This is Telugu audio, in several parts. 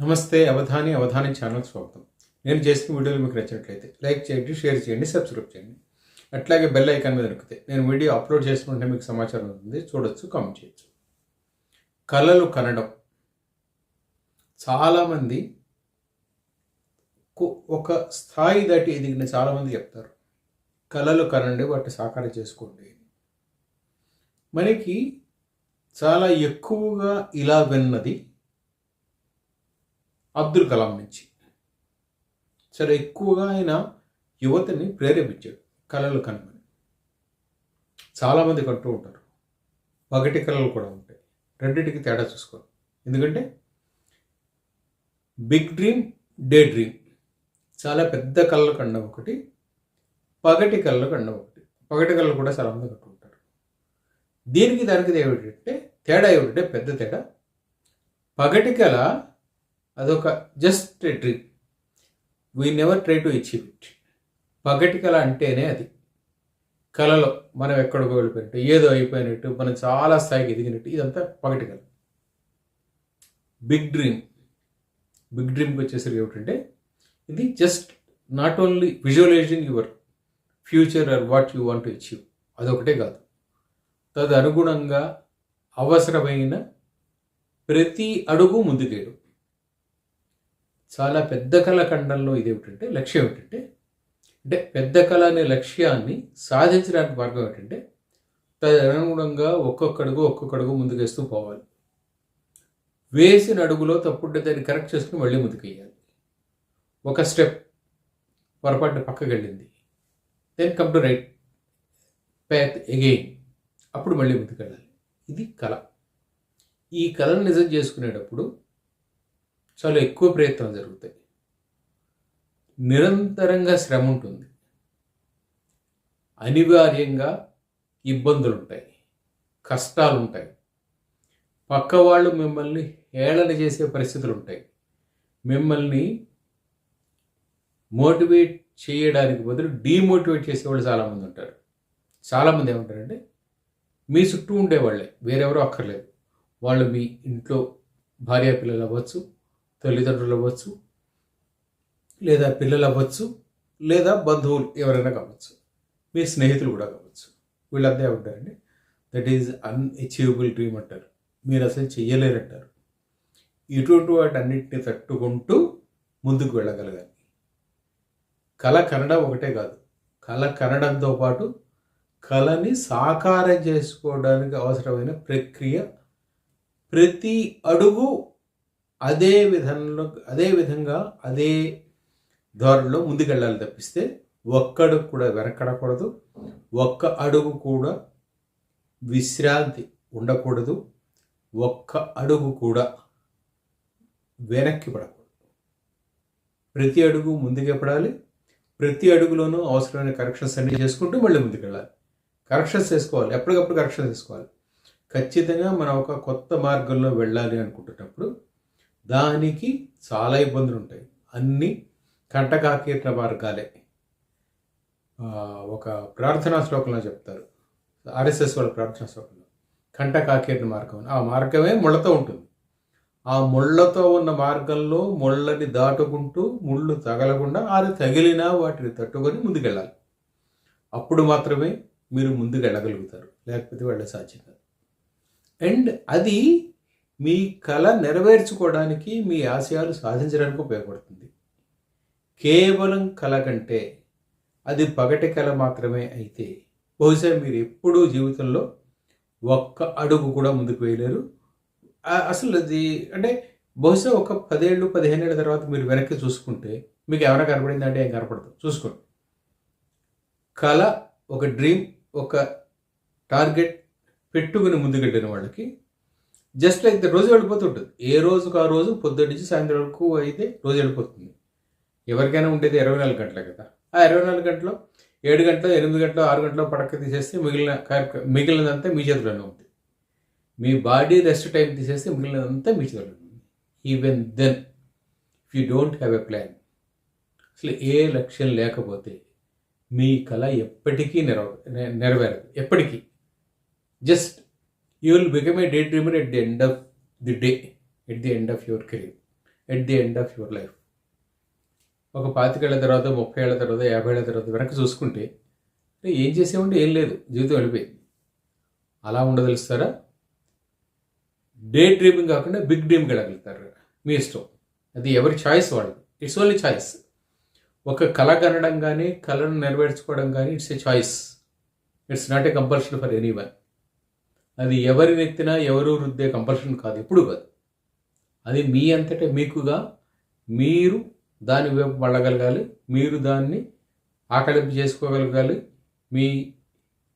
నమస్తే అవధాని అవధాని ఛానల్కి స్వాగతం. నేను చేసిన వీడియోలు మీకు నచ్చినట్లయితే లైక్ చేయండి షేర్ చేయండి సబ్స్క్రైబ్ చేయండి. అట్లాగే బెల్ ఐకాన్ మీద నొక్కితే నేను వీడియో అప్లోడ్ చేసుకుంటే మీకు సమాచారం ఉంటుంది. చూడొచ్చు కామెంట్ చేయొచ్చు. కళలు కనడం. చాలామంది కు- ఒక స్థాయి దాటి ఎదిగిన చాలామంది చెప్తారు కళలు కనండి వాటిని సాకారం చేసుకోండి. మనకి చాలా ఎక్కువగా ఇలా విన్నది అబ్దుల్ కలాం నుంచి. చాలా ఎక్కువగా ఆయన యువతని ప్రేరేపించాడు కళలు కనమని. చాలామంది కంటూ ఉంటారు. పగటి కళలు కూడా ఉంటాయి. రెండింటికి తేడా చూసుకోవాలి. ఎందుకంటే బిగ్ డ్రీమ్ డే డ్రీమ్. చాలా పెద్ద కళ్ళ కండం ఒకటి పగటి కళ్ళ కండం ఒకటి. పగటి కళ్ళు కూడా చాలా మంది కంటూ దీనికి దానికి ఏమిటంటే తేడా ఏమిటంటే పెద్ద తేడా పగటి కళ అదొక just dream we never try to achieve it పగటి కళ అంటేనే అది. కళలో మనం ఎక్కడికో వెళ్ళిపోయినట్టు ఏదో అయిపోయినట్టు మనం చాలా స్థాయికి ఎదిగినట్టు ఇదంతా పగటి కళ బిగ్ డ్రీమ్ బిగ్ డ్రీమ్కి వచ్చేసరికి ఏమిటంటే ఇది just not only visualizing your future or what you want to achieve అదొకటే కాదు. తదనుగుణంగా అవసరమైన ప్రతి అడుగు ముందుకేయడం. చాలా పెద్ద కళ ఖండంలో ఇది ఏమిటంటే లక్ష్యం ఏమిటంటే అంటే పెద్ద కళ అనే లక్ష్యాన్ని సాధించడానికి మార్గం ఏంటంటే తదనుగుణంగా ఒక్కొక్క అడుగు ఒక్కొక్క అడుగు ముందుకేస్తూ పోవాలి. వేసిన అడుగులో తప్పుంటే దాన్ని కరెక్ట్ చేసుకుని మళ్ళీ ముందుకెయ్యాలి. ఒక స్టెప్ పొరపాటున పక్కకి వెళ్ళింది. Then come to right path again అప్పుడు మళ్ళీ ముందుకెళ్ళాలి. ఇది కళ. ఈ కళను నిజం చేసుకునేటప్పుడు చాలా ఎక్కువ ప్రయత్నం జరుగుతాయి. నిరంతరంగా శ్రమ ఉంటుంది. అనివార్యంగా ఇబ్బందులు ఉంటాయి కష్టాలు ఉంటాయి పక్క వాళ్ళు మిమ్మల్ని హేళన చేసే పరిస్థితులు ఉంటాయి మిమ్మల్ని మోటివేట్ చేయడానికి బదులు డీమోటివేట్ చేసేవాళ్ళు చాలామంది ఉంటారు. చాలామంది ఏమంటారంటే మీ చుట్టూ ఉండేవాళ్ళే వేరెవరో అక్కర్లేదు. వాళ్ళు మీ ఇంట్లో భార్య పిల్లలు అవ్వచ్చు తల్లిదండ్రులు అవ్వచ్చు లేదా పిల్లలు అవ్వచ్చు లేదా బంధువులు ఎవరైనా కావచ్చు మీ స్నేహితులు కూడా కావచ్చు వీళ్ళంతా ఉంటారండి దట్ ఈజ్ అన్అచీవబుల్ డ్రీమ్ అంటారు. మీరు అసలు చెయ్యలేరంటారు. ఇటువంటి వాటన్నిటిని తట్టుకుంటూ ముందుకు వెళ్ళగలగాలి. కళ కనడం ఒకటే కాదు. కళ కనడంతో పాటు కళని సాకారం చేసుకోవడానికి అవసరమైన ప్రక్రియ ప్రతి అడుగు అదే విధంలో అదే విధంగా అదే ధోరణిలో ముందుకెళ్ళాలి తప్పిస్తే ఒక్కడు కూడా వెనకడకూడదు. ఒక్క అడుగు కూడా విశ్రాంతి ఉండకూడదు. ఒక్క అడుగు కూడా వెనక్కి పడకూడదు. ప్రతి అడుగు ముందుకే పడాలి. ప్రతి అడుగులోనూ అవసరమైన కరెక్షన్స్ అన్ని చేసుకుంటూ మళ్ళీ ముందుకెళ్ళాలి. కరెక్షన్స్ చేసుకోవాలి ఎప్పటికప్పుడు కరెక్షన్స్ చేసుకోవాలి ఖచ్చితంగా మనం ఒక కొత్త మార్గంలో వెళ్ళాలి అనుకుంటున్నప్పుడు దానికి చాలా ఇబ్బందులు ఉంటాయి. అన్నీ కంటకాకీర్ణ మార్గాలే. ఒక ప్రార్థనా శ్లోకంలో చెప్తారు. ఆర్ఎస్ఎస్ వాళ్ళ ప్రార్థనా శ్లోకంలో. కంటకాకీర్ణ మార్గం ఆ మార్గమే ముళ్ళతో ఉంటుంది. ఆ ముళ్ళతో ఉన్న మార్గంలో ముళ్ళని దాటుకుంటూ ముళ్ళు తగలకుండా అది తగిలినా వాటిని తట్టుకొని ముందుకెళ్ళాలి. అప్పుడు మాత్రమే మీరు ముందుకు వెళ్ళగలుగుతారు లేకపోతే వెళ్ళ సాధ్యం కాదు. అండ్ అది మీ కళ నెరవేర్చుకోవడానికి మీ ఆశయాలు సాధించడానికి ఉపయోగపడుతుంది. కేవలం కళ కంటే అది పగటి కళ మాత్రమే అయితే బహుశా మీరు ఎప్పుడూ జీవితంలో ఒక్క అడుగు కూడా ముందుకు వేయలేరు. అసలు అది అంటే బహుశా ఒక పదేళ్ళు పదిహేనేళ్ళ తర్వాత మీరు వెనక్కి చూసుకుంటే మీకు ఎవరైనా కనపడింది అంటే ఏం కనపడదు. చూసుకోండి. కళ ఒక డ్రీమ్ ఒక టార్గెట్ పెట్టుకుని ముందుకెళ్ళిన వాళ్ళకి జస్ట్ లైక్ ద రోజు వెళ్ళిపోతుంటుంది ఏ రోజుకు ఆ రోజు? పొద్దున్న నుంచి సాయంత్రం వరకు అయితే రోజు వెళ్ళిపోతుంది ఎవరికైనా ఉండేది ఇరవై నాలుగు గంటలే కదా. ఆ ఇరవై నాలుగు గంటలు ఏడు గంటలు ఎనిమిది గంటలు ఆరు గంటలు పడక తీసేస్తే మిగిలిన కార్యక్రమం మిగిలినదంతా మీ చేతిలోనే ఉంది మీ బాడీ రెస్ట్ టైం తీసేస్తే మిగిలినదంతా మీ చేతిలో ఉంది even then if you don't have a plan అసలు ఏ లక్ష్యం లేకపోతే మీ కళ ఎప్పటికీ నెరవ నెరవేరదు. ఎప్పటికీ. Just you will become a day dreamer at the end of the day at the end of your career at the end of your life ఒక పాతికేళ్ళ తర్వాత ముప్పై ఏళ్ళ తర్వాత యాభై ఏళ్ళ తర్వాత వెనక్కి చూసుకుంటే ఏం చేసేవంటే ఏం లేదు. జీవితం వెళ్ళిపోయింది. అలా ఉండదలుస్తారా? డే డ్రీమింగ్ కాకుండా బిగ్ డ్రీమ్కి వెళ్ళగలుగుతారు మీ ఇష్టం. అది ఎవరి చాయిస్ వాళ్ళు ఇట్స్ ఓన్లీ చాయిస్ ఒక కళ కనడం కానీ కళను నెరవేర్చుకోవడం కానీ it's a choice it's not a compulsion for anyone అది ఎవరి నెత్తినా ఎవరు రుద్దే కంపల్షన్ కాదు ఎప్పుడు కాదు. అది మీ అంతటే మీకుగా మీరు దాని వైపు వెళ్ళగలగాలి మీరు దాన్ని ఆకలింపు చేసుకోగలగాలి మీ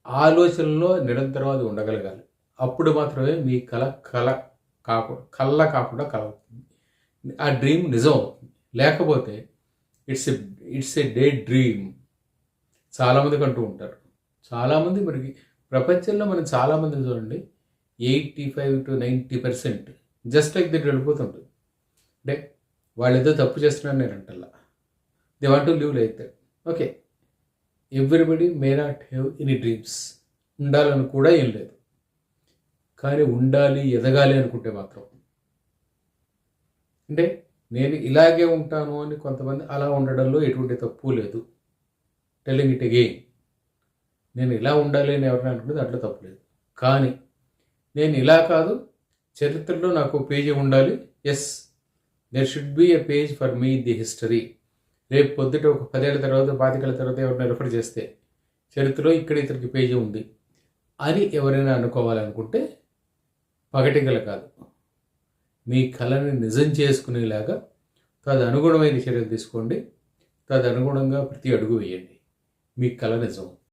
ఆలోచనలో నిరంతరం అది ఉండగలగాలి. అప్పుడు మాత్రమే మీ కళ కళ కాకుండా కళ్ళ కాకుండా కళ అవుతుంది ఆ డ్రీమ్ నిజం అవుతుంది. లేకపోతే it's a it's a day dream చాలామందికి అంటూ ఉంటారు. చాలామంది మనకి ప్రపంచంలో మనం చాలామంది చూడండి eighty five to ninety percent just like that వెళ్ళిపోతుంటుంది అంటే వాళ్ళు ఏదో తప్పు చేస్తున్నారు నేను అంటల్లా. They want to live like that okay everybody may not have any dreams ఉండాలని కూడా ఏం లేదు. కానీ ఉండాలి ఎదగాలి అనుకుంటే మాత్రం. అంటే నేను ఇలాగే ఉంటాను అని కొంతమంది అలా ఉండడంలో ఎటువంటి తప్పు లేదు. టెలింగ్ ఇట్ అగెయిన్ నేను ఇలా ఉండాలి అని ఎవరైనా అనుకుంటే దాంట్లో తప్పు లేదు. కానీ నేను ఇలా కాదు చరిత్రలో నాకు పేజీ ఉండాలి. Yes there should be a page for me the history రేపు పొద్దుట ఒక పదేళ్ళ తర్వాత పాతికేళ్ళ తర్వాత ఎవరైనా రిఫర్ చేస్తే చరిత్రలో ఇక్కడ ఇతనికి పేజీ ఉంది అని ఎవరైనా అనుకోవాలనుకుంటే పగటిగల కాదు. మీ కళని నిజం చేసుకునేలాగా తదనుగుణమైన చర్యలు తీసుకోండి. తదనుగుణంగా ప్రతి అడుగు వేయండి. మీ కళ నిజం.